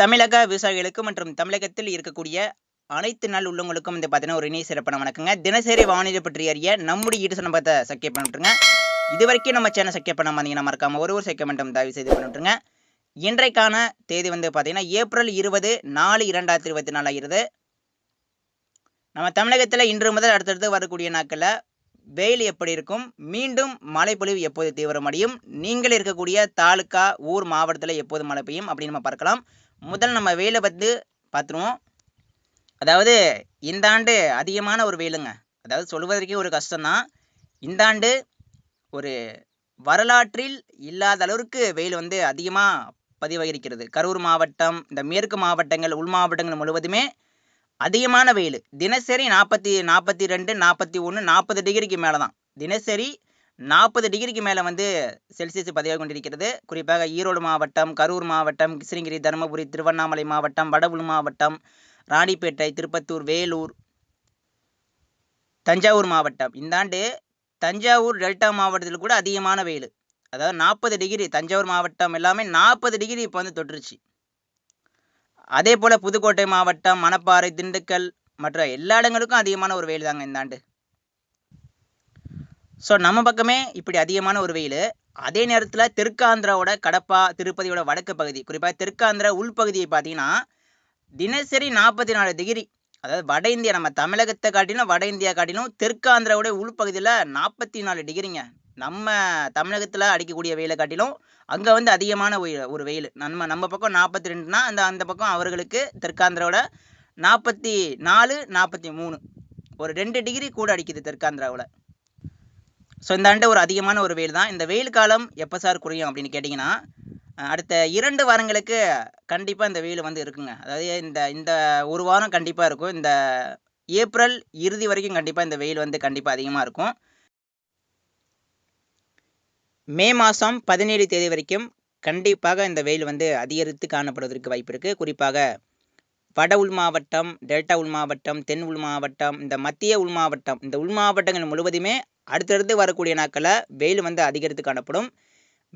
தமிழக விவசாயிகளுக்கு மற்றும் தமிழகத்தில் இருக்கக்கூடிய அனைத்து நாள் உள்ளவங்களுக்கும் இந்த பார்த்தீங்கன்னா ஒரு இணைய சிறப்பான வணக்கங்க. தினசரி வானிலை பற்றி அறிய நம்முடைய ஈடு சம்பவத்தை சக்கிய பண்ணிட்டுருங்க இது வரைக்கும் நம்ம சேனல் சக்கிய பண்ண மாதிரிங்கன்னா மறக்காம ஒரு ஒரு சக்கிய மட்டும் தயவு செய்து பண்ணிட்டுருங்க இன்றைக்கான தேதி வந்து பார்த்தீங்கன்னா ஏப்ரல் இருபது நாலு இரண்டாயிரத்தி இருபத்தி நாலு நம்ம தமிழகத்தில் இன்று முதல் அடுத்தடுத்து வரக்கூடிய நாட்களில் வெயில் எப்படி இருக்கும்? மீண்டும் மழைப்பொழிவு எப்போது தீவிரமடையும்? நீங்கள் இருக்கக்கூடிய தாலுக்கா ஊர் மாவட்டத்தில் எப்போது மழை பெய்யும்? அப்படின்னு நம்ம பார்க்கலாம். முதல் நம்ம வெயிலை பற்றி பார்த்துருவோம். அதாவது இந்த ஆண்டு அதிகமான ஒரு வெயிலுங்க அதாவது சொல்வதற்கே ஒரு கஷ்டம்தான். இந்த ஆண்டு ஒரு வரலாற்றில் இல்லாத அளவிற்கு வெயில் வந்து அதிகமாக பதிவாகிருக்கிறது கரூர் மாவட்டம் இந்த மேற்கு மாவட்டங்கள் உள் மாவட்டங்கள் முழுவதுமே அதிகமான வெயில். தினசரி நாற்பத்தி நாற்பத்தி ரெண்டு நாற்பத்தி ஒன்று நாற்பது டிகிரிக்கு மேலே தான் தினசரி நாற்பது டிகிரிக்கு மேலே வந்து செல்சியஸ் பதிவாகி கொண்டிருக்கிறது. குறிப்பாக ஈரோடு மாவட்டம் கரூர் மாவட்டம் கிருஷ்ணகிரி தருமபுரி திருவண்ணாமலை மாவட்டம் வடவுள் மாவட்டம் ராணிப்பேட்டை திருப்பத்தூர் வேலூர் தஞ்சாவூர் மாவட்டம். இந்த ஆண்டு தஞ்சாவூர் டெல்டா மாவட்டத்தில் கூட அதிகமான வெயில். அதாவது நாற்பது டிகிரி தஞ்சாவூர் மாவட்டம் எல்லாமே நாற்பது டிகிரி இப்போ வந்து தொட்டுருச்சு அதே போல் புதுக்கோட்டை மாவட்டம் மணப்பாறை திண்டுக்கல் மற்ற எல்லா இடங்களுக்கும் அதிகமான ஒரு வெயில் தாங்க இந்த ஆண்டு. ஸோ நம்ம பக்கமே இப்படி அதிகமான ஒரு வெயில். அதே நேரத்தில் தெற்காந்திராவோட கடப்பா திருப்பதியோட வடக்கு பகுதி குறிப்பாக தெற்காந்திரா உள்பகுதியை பார்த்தீங்கன்னா தினசரி நாற்பத்தி நாலு டிகிரி அதாவது வட இந்தியா நம்ம தமிழகத்தை காட்டிலும் வட இந்தியா காட்டிலும் தெற்காந்திராவோட உள்பகுதியில் நாற்பத்தி நாலு டிகிரிங்க. நம்ம தமிழகத்தில் அடிக்கக்கூடிய வெயிலை காட்டிலும் அங்கே வந்து அதிகமான ஒரு வெயில். நம்ம நம்ம பக்கம் நாற்பத்தி ரெண்டுனா அந்த அந்த பக்கம் அவர்களுக்கு தெற்காந்திராவோட நாற்பத்தி நாலு நாற்பத்தி மூணு ஒரு ரெண்டு டிகிரி கூட அடிக்குது தெற்காந்திராவில் ஸோ இந்த ஆண்டு ஒரு அதிகமான ஒரு வெயில் தான். இந்த வெயில் காலம் எப்போ சார் குறையும் அப்படின்னு கேட்டிங்கன்னா அடுத்த இரண்டு வாரங்களுக்கு கண்டிப்பாக இந்த வெயில் வந்து இருக்குங்க. அதாவது இந்த இந்த ஒரு வாரம் கண்டிப்பாக இருக்கும். இந்த ஏப்ரல் இறுதி வரைக்கும் கண்டிப்பாக இந்த வெயில் வந்து கண்டிப்பாக அதிகமாக இருக்கும். மே மாதம் பதினேழு தேதி வரைக்கும் கண்டிப்பாக இந்த வெயில் வந்து அதிகரித்து காணப்படுவதற்கு வாய்ப்பு இருக்குது குறிப்பாக வட உள் மாவட்டம் டெல்டா உள் மாவட்டம் தென் உள் மாவட்டம் இந்த மத்திய உள் மாவட்டம் இந்த உள் மாவட்டங்கள் முழுவதுமே அடுத்தடுத்து வரக்கூடிய நாட்களில் வெயில் வந்து அதிகரித்து காணப்படும்.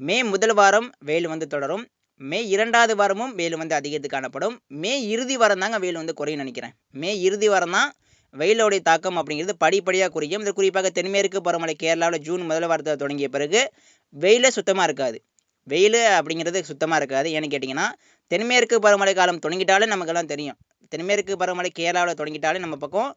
மே முதல் வாரம் வெயில் வந்து தொடரும். மே இரண்டாவது வாரமும் வெயில் வந்து அதிகரித்து காணப்படும். மே இறுதி வாரம் தாங்க வெயில் வந்து குறையும் நினைக்கிறேன். மே இறுதி வாரம் தான் வெயிலோடைய தாக்கம் அப்படிங்கிறது படிப்படியாக குறையும். இது குறிப்பாக தென்மேற்கு பருவமழை கேரளாவில் ஜூன் முதல் வாரத்தில் தொடங்கிய பிறகு வெயிலே சுத்தமாக இருக்காது. வெயில் அப்படிங்கிறது சுத்தமாக இருக்காது. ஏன்னு கேட்டிங்கன்னா தென்மேற்கு பருவமழை காலம் தொடங்கிட்டாலே நமக்கெல்லாம் தெரியும். தென்மேற்கு பருவமழை கேரளாவில் தொடங்கிட்டாலே நம்ம பக்கம்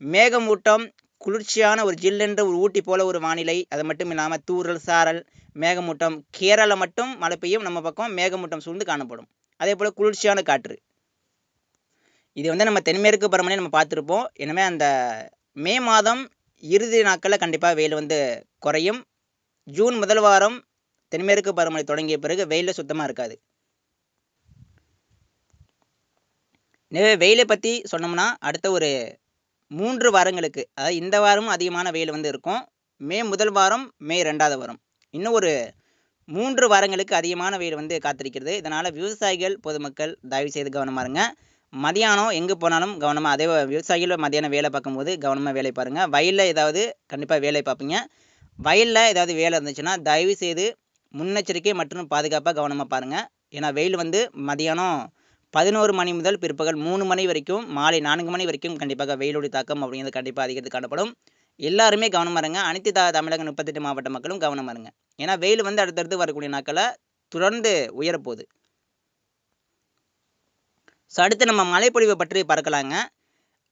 மேகமூட்டம் குளிர்ச்சியான ஒரு ஜில்லென்ற ஒரு ஊட்டி போல ஒரு வானிலை. அது மட்டும் இல்லாமல் தூறல் சாரல் மேகமூட்டம் கேரளா மட்டும் மழை பெய்யும். நம்ம பக்கம் மேகமூட்டம் சூழ்ந்து காணப்படும். அதே போல் குளிர்ச்சியான காற்று. இது வந்து நம்ம தென்மேற்கு பருவமழை நம்ம பார்த்துருப்போம். எனவே அந்த மே மாதம் இறுதி நாட்களில் கண்டிப்பாக வெயில் வந்து குறையும். ஜூன் முதல் வாரம் தென்மேற்கு பருவமழை தொடங்கிய பிறகு வெயிலில் சுத்தமாக இருக்காது. எனவே வெயிலை பற்றி சொன்னோம்னா அடுத்த ஒரு மூன்று வாரங்களுக்கு அதாவது இந்த வாரமும் அதிகமான வெயில் வந்து இருக்கும். மே முதல் வாரம் மே ரெண்டாவது வாரம். இன்னும் ஒரு மூன்று வாரங்களுக்கு அதிகமான வெயில் வந்து காத்திருக்கிறது. இதனால் விவசாயிகள் பொதுமக்கள் தயவு செய்து கவனமாக இருங்க. மதியானம் எங்கே போனாலும் கவனமாக அதே விவசாயிகள் மதியானம் வேலை பார்க்கும்போது கவனமாக வேலை பாருங்கள் வயலில் ஏதாவது கண்டிப்பாக வேலை பார்ப்பீங்க. வயலில் ஏதாவது வேலை இருந்துச்சுன்னா தயவு செய்து முன்னெச்சரிக்கை மற்றும் பாதுகாப்பாக கவனமாக பாருங்கள் ஏன்னா வெயில் வந்து மதியானம் பதினோரு மணி முதல் பிற்பகல் மூணு மணி வரைக்கும் மாலை நான்கு மணி வரைக்கும் கண்டிப்பாக வெயிலுடைய தாக்கம் அப்படிங்கிறது கண்டிப்பாக அதிகரித்து காணப்படும். எல்லாருமே கவனமாக இருங்க. அனைத்து த தமிழக முப்பத்தெட்டு மாவட்ட மக்களும் கவனமாக இருங்க. ஏன்னா வெயில் வந்து அடுத்தடுத்து வரக்கூடிய நாட்களை தொடர்ந்து உயரப்போகுது. ஸோ அடுத்து நம்ம மழைப்பொழிவை பற்றி பார்க்கலாங்க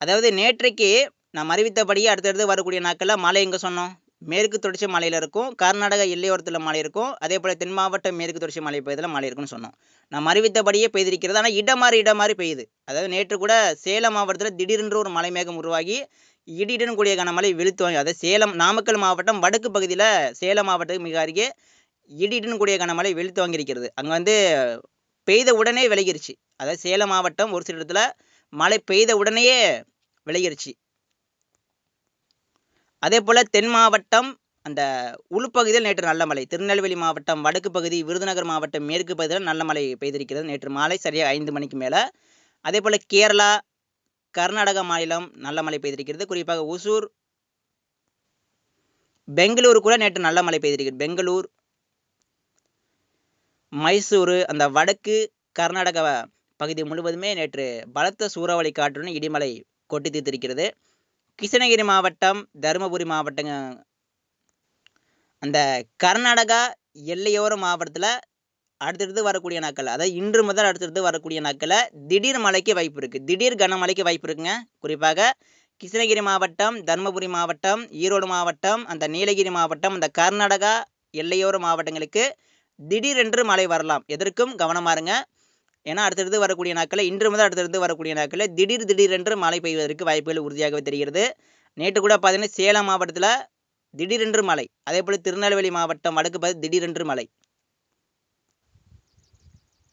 அதாவது நேற்றைக்கு நாம் அறிவித்தபடியே அடுத்தடுத்து வரக்கூடிய நாட்களில் மழை எங்கே சொன்னோம்? மேற்கு தொடர்ச்சி மலையில் இருக்கும் கர்நாடகா எல்லையோரத்தில் மழை இருக்கும் அதே போல் தென் மாவட்டம் மேற்கு தொடர்ச்சி மலை பெய்ததில் மழை இருக்குன்னு சொன்னோம். நம்ம அறிவித்தபடியே பெய்திருக்கிறது ஆனால் இடம் மாறி இடம் மாறி பெய்யுது. அதாவது நேற்று கூட சேலம் மாவட்டத்தில் திடீரென்று ஒரு மலை மேகம் உருவாகி இடியுடன் கூடிய கனமழை வெளுத்துவாங்க அதாவது சேலம் நாமக்கல் மாவட்டம் வடக்கு பகுதியில் சேலம் மாவட்டத்துக்கு மிக அருகே இடியுடன் கூடிய கனமழை வெளுத்து வாங்கியிருக்கிறது. அங்கே வந்து பெய்த உடனே விலகிருச்சு. அதாவது சேலம் மாவட்டம் ஒரு சில இடத்துல மழை பெய்த உடனேயே விலகிருச்சு. அதே போல் தென் மாவட்டம் அந்த உள்பகுதியில் நேற்று நல்ல மழை. திருநெல்வேலி மாவட்டம் வடக்கு பகுதி விருதுநகர் மாவட்டம் மேற்கு பகுதியில் நல்ல மழை பெய்திருக்கிறது நேற்று மாலை சரியாக ஐந்து மணிக்கு மேலே. அதே போல் கேரளா கர்நாடகா மாநிலம் நல்ல மழை பெய்திருக்கிறது. குறிப்பாக ஒசூர் பெங்களூரு கூட நேற்று நல்ல மழை பெய்திருக்கிறது. பெங்களூர் மைசூரு அந்த வடக்கு கர்நாடகா பகுதி முழுவதுமே நேற்று பலத்த சூறாவளி காற்றுடன் இடிமலை கொட்டி தீர்த்திருக்கிறது. கிருஷ்ணகிரி மாவட்டம் தருமபுரி மாவட்டங்க. அந்த கர்நாடகா எல்லையோர மாவட்டத்தில் அடுத்தடுத்து வரக்கூடிய நாட்கள் அதாவது இன்று முதல் அடுத்தடுத்து வரக்கூடிய நாட்களில் திடீர் மழைக்கு வாய்ப்பு இருக்குது திடீர் கனமழைக்கு வாய்ப்பு இருக்குங்க. குறிப்பாக கிருஷ்ணகிரி மாவட்டம் தருமபுரி மாவட்டம் ஈரோடு மாவட்டம் அந்த நீலகிரி மாவட்டம் அந்த கர்நாடகா எல்லையோர மாவட்டங்களுக்கு திடீரென்று மழை வரலாம். எதற்கும் கவனமாக இருங்க. ஏன்னா அடுத்தடுத்து வரக்கூடிய நாட்களில் இன்று முதல் அடுத்தடுத்து வரக்கூடிய நாட்களில் திடீர் திடீரென்று மழை பெய்வதற்கு வாய்ப்புகள் உறுதியாகவே தெரிகிறது. நேற்று கூட பார்த்தீங்கன்னா சேலம் மாவட்டத்தில் திடீரென்று மழை. அதே போல் திருநெல்வேலி மாவட்டம் வடக்கு பார்த்து திடீரென்று மழை.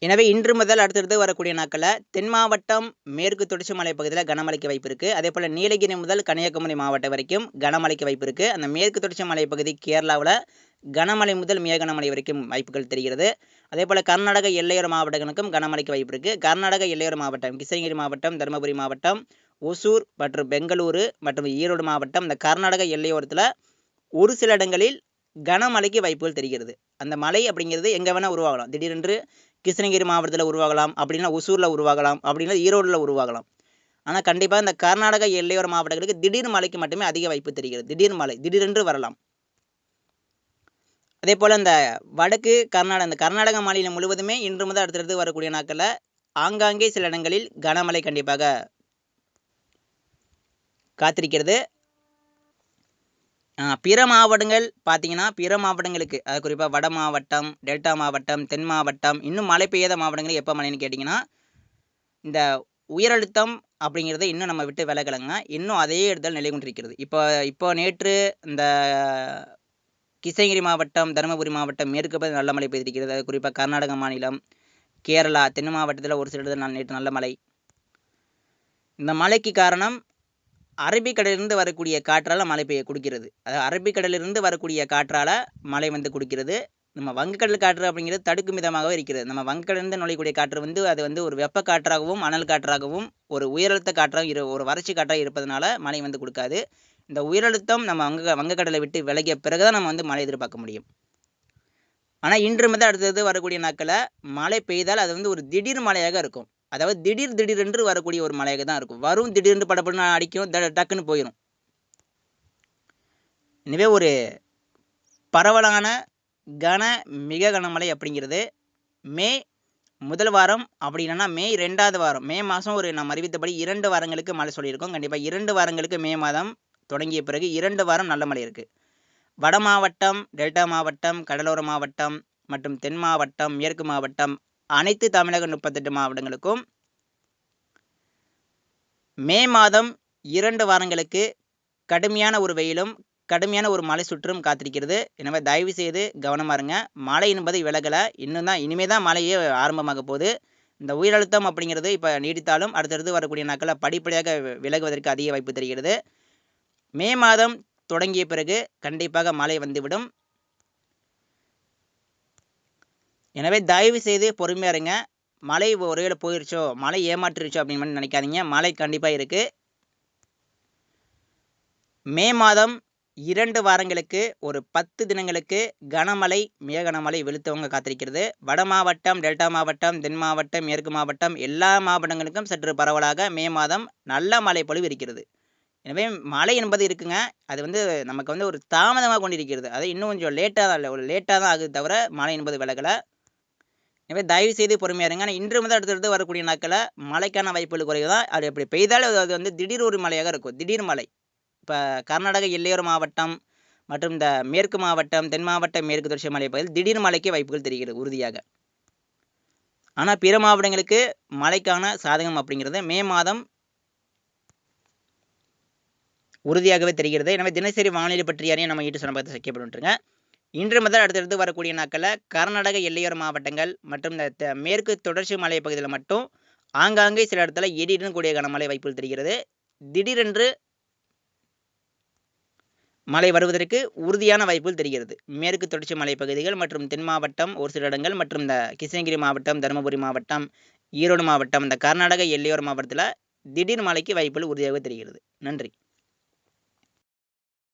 எனவே இன்று முதல் அடுத்தடுத்து வரக்கூடிய நாட்களில் தென் மாவட்டம் மேற்கு தொடர்ச்சி மலை பகுதியில் கனமழைக்கு வாய்ப்பு இருக்குது அதே போல் நீலகிரி முதல் கன்னியாகுமரி மாவட்டம் வரைக்கும் கனமழைக்கு வாய்ப்பு இருக்குது அந்த மேற்கு தொடர்ச்சி மலை பகுதி கேரளாவில் கனமழை முதல் மிக கனமழை வரைக்கும் வாய்ப்புகள் தெரிகிறது. அதே போல் கர்நாடக எல்லையோர மாவட்டங்களுக்கும் கனமழைக்கு வாய்ப்பு இருக்குது கர்நாடக எல்லையோர மாவட்டம் கிருஷ்ணகிரி மாவட்டம் தருமபுரி மாவட்டம் ஒசூர் மற்றும் பெங்களூரு மற்றும் ஈரோடு மாவட்டம் இந்த கர்நாடக எல்லையோரத்தில் ஒரு சில இடங்களில் கனமழைக்கு வாய்ப்புகள் தெரிகிறது. அந்த மழை அப்படிங்கிறது எங்கே வேணால் உருவாகலாம். திடீரென்று கிருஷ்ணகிரி மாவட்டத்தில் உருவாகலாம் அப்படின்னா ஒசூரில் உருவாகலாம் அப்படின்னா ஈரோடில் உருவாகலாம். ஆனால் கண்டிப்பாக இந்த கர்நாடக எல்லையோர மாவட்டங்களுக்கு திடீர் மழைக்கு மட்டுமே அதிக வாய்ப்பு தெரிகிறது. திடீர் மழை திடீரென்று வரலாம். அதே போல் இந்த வடக்கு கர்நாடக இந்த கர்நாடக மாநிலம் முழுவதுமே இன்று முதல் அடுத்தடுத்து வரக்கூடிய நாட்களில் ஆங்காங்கே சில இடங்களில் கனமழை கண்டிப்பாக காத்திருக்கிறது. பிற மாவட்டங்கள் பார்த்தீங்கன்னா பிற மாவட்டங்களுக்கு அது குறிப்பாக வட மாவட்டம் டெல்டா மாவட்டம் தென் மாவட்டம் இன்னும் மழை பெய்யாத மாவட்டங்கள் எப்போ மழைன்னு கேட்டிங்கன்னா இந்த உயரழுத்தம் அப்படிங்கிறத இன்னும் நம்ம விட்டு விலகலங்க. இன்னும் அதே இடத்துல நிலை கொண்டிருக்கிறது இப்போ இப்போ நேற்று இந்த கிருஷ்ணகிரி மாவட்டம் தருமபுரி மாவட்டம் மேற்கு பகுதி நல்ல மழை பெய்திருக்கிறது. அது குறிப்பாக கர்நாடக மாநிலம் கேரளா தென் மாவட்டத்தில் ஒரு சில இடத்துல நேற்று நல்ல மழை. இந்த மழைக்கு காரணம் அரபிக்கடலிருந்து வரக்கூடிய காற்றால் மழை பெய்ய கொடுக்கிறது. அதாவது அரபிக்கடலிருந்து வரக்கூடிய காற்றால் மழை வந்து கொடுக்கிறது. நம்ம வங்கக்கடல் காற்று அப்படிங்கிறது தடுக்கும் விதமாகவே இருக்கிறது. நம்ம வங்கக்கடலிருந்து நுழையக்கூடிய காற்று வந்து அது வந்து ஒரு வெப்ப காற்றாகவும் அனல் காற்றாகவும் ஒரு உயரழுத்த காற்றாகவும் இரு ஒரு வறட்சி காற்றாக இருப்பதனால மழை வந்து கொடுக்காது. இந்த உயரழுத்தம் நம்ம வங்க வங்கக்கடலை விட்டு விலகிய பிறகு தான் நம்ம வந்து மழை எதிர்பார்க்க முடியும். ஆனால் இன்று முதல் அடுத்தது வரக்கூடிய நாட்களில் மழை பெய்தால் அது வந்து ஒரு திடீர் மழையாக இருக்கும். அதாவது திடீர் திடீரென்று வரக்கூடிய ஒரு மழையாக தான் இருக்கும். வரும் திடீர்னு படப்படன்னு அடிக்கும் டக்குன்னு போயிடும் எனவே ஒரு பரவலான கன மிக கனமழை அப்படிங்கிறது மே முதல் வாரம் அப்படி இல்லைன்னா மே ரெண்டாவது வாரம் மே மாதம் ஒரு நம்ம அறிவித்தபடி இரண்டு வாரங்களுக்கு மழை சொல்லியிருக்கோம். கண்டிப்பாக இரண்டு வாரங்களுக்கு மே மாதம் தொடங்கிய பிறகு இரண்டு வாரம் நல்ல மழை இருக்குது வட மாவட்டம் டெல்டா மாவட்டம் கடலோர மாவட்டம் மற்றும் தென் மாவட்டம் மேற்கு மாவட்டம் அனைத்து தமிழக முப்பத்தெட்டு மாவட்டங்களுக்கும் மே மாதம் இரண்டு வாரங்களுக்கு கடுமையான ஒரு வெயிலும் கடுமையான ஒரு மழை சுற்றும் காத்திருக்கிறது. எனவே தயவு செய்து கவனமாக இருங்க. மழை என்பது விலகலை. இன்னும் தான் இனிமே தான் மழையே ஆரம்பமாக போகுது. இந்த உயிரழுத்தம் அப்படிங்கிறது இப்போ நீடித்தாலும் அடுத்தடுத்து வரக்கூடிய நாட்களில் படிப்படியாக விலகுவதற்கு அதிக வாய்ப்பு தெரிகிறது. மே மாதம் தொடங்கிய பிறகு கண்டிப்பாக மழை வந்துவிடும். எனவே தயவு செய்து பொறுமையாக இருங்க. மழை ஒருவேளை போயிருச்சோ மழை ஏமாற்றிருச்சோ அப்படின்னு மட்டும் நினைக்காதீங்க. மழை கண்டிப்பாக இருக்குது மே மாதம் இரண்டு வாரங்களுக்கு ஒரு பத்து தினங்களுக்கு கனமழை மிக கனமழை வெளுத்தவங்க காத்திருக்கிறது. வட மாவட்டம் டெல்டா மாவட்டம் தென் மாவட்டம் மேற்கு மாவட்டம் எல்லா மாவட்டங்களுக்கும் சற்று பரவலாக மே மாதம் நல்ல மழை பொழிவு இருக்கிறது. எனவே மழை என்பது இருக்குங்க. அது வந்து நமக்கு வந்து ஒரு தாமதமாக கொண்டிருக்கிறது. அது இன்னும் கொஞ்சம் லேட்டாக தான் இல்லை ஒரு லேட்டாக தான் ஆகுது தவிர மழை என்பது விலகலை. எனவே தயவு செய்து பொறுமையாக இருங்க. ஆனால் இன்று முதல் அடுத்தடுத்து வரக்கூடிய நாட்களில் மழைக்கான வாய்ப்புகள் குறைவு தான் அது எப்படி? பெய்தாலும் அது வந்து திடீர் ஒரு மழையாக இருக்கும். திடீர் மழை. இப்போ கர்நாடக எல்லையோர மாவட்டம் மற்றும் இந்த மேற்கு மாவட்டம் தென் மாவட்டம் மேற்கு தொடர்ச்சி மலை பகுதியில் திடீர் மழைக்கு வாய்ப்புகள் தெரிகிறது உறுதியாக. ஆனால் பிற மாவட்டங்களுக்கு மழைக்கான சாதகம் அப்படிங்கிறது மே மாதம் உறுதியாகவே தெரிகிறது. எனவே தினசரி வானிலை பற்றி அறிய நம்ம யூடியூப் சேனல் பார்த்து சக்கியப்பட்டுருங்க இன்று முதல் அடுத்தடுத்து வரக்கூடிய நாட்களில் கர்நாடக எல்லையோர மாவட்டங்கள் மற்றும் இந்த மேற்கு தொடர்ச்சி மலை பகுதியில் மட்டும் ஆங்காங்கே சில இடத்துல இடியுடன் கூடிய கனமழை வாய்ப்புகள் தெரிகிறது. திடீரென்று மழை வருவதற்கு உறுதியான வாய்ப்புகள் தெரிகிறது. மேற்கு தொடர்ச்சி மலைப்பகுதிகள் மற்றும் தென் மாவட்டம் ஒரு சில இடங்கள் மற்றும் இந்த கிருஷ்ணகிரி மாவட்டம் தருமபுரி மாவட்டம் ஈரோடு மாவட்டம் இந்த கர்நாடக எல்லையோர மாவட்டத்தில் திடீர் மழைக்கு வாய்ப்புகள் உறுதியாக தெரிகிறது. நன்றி.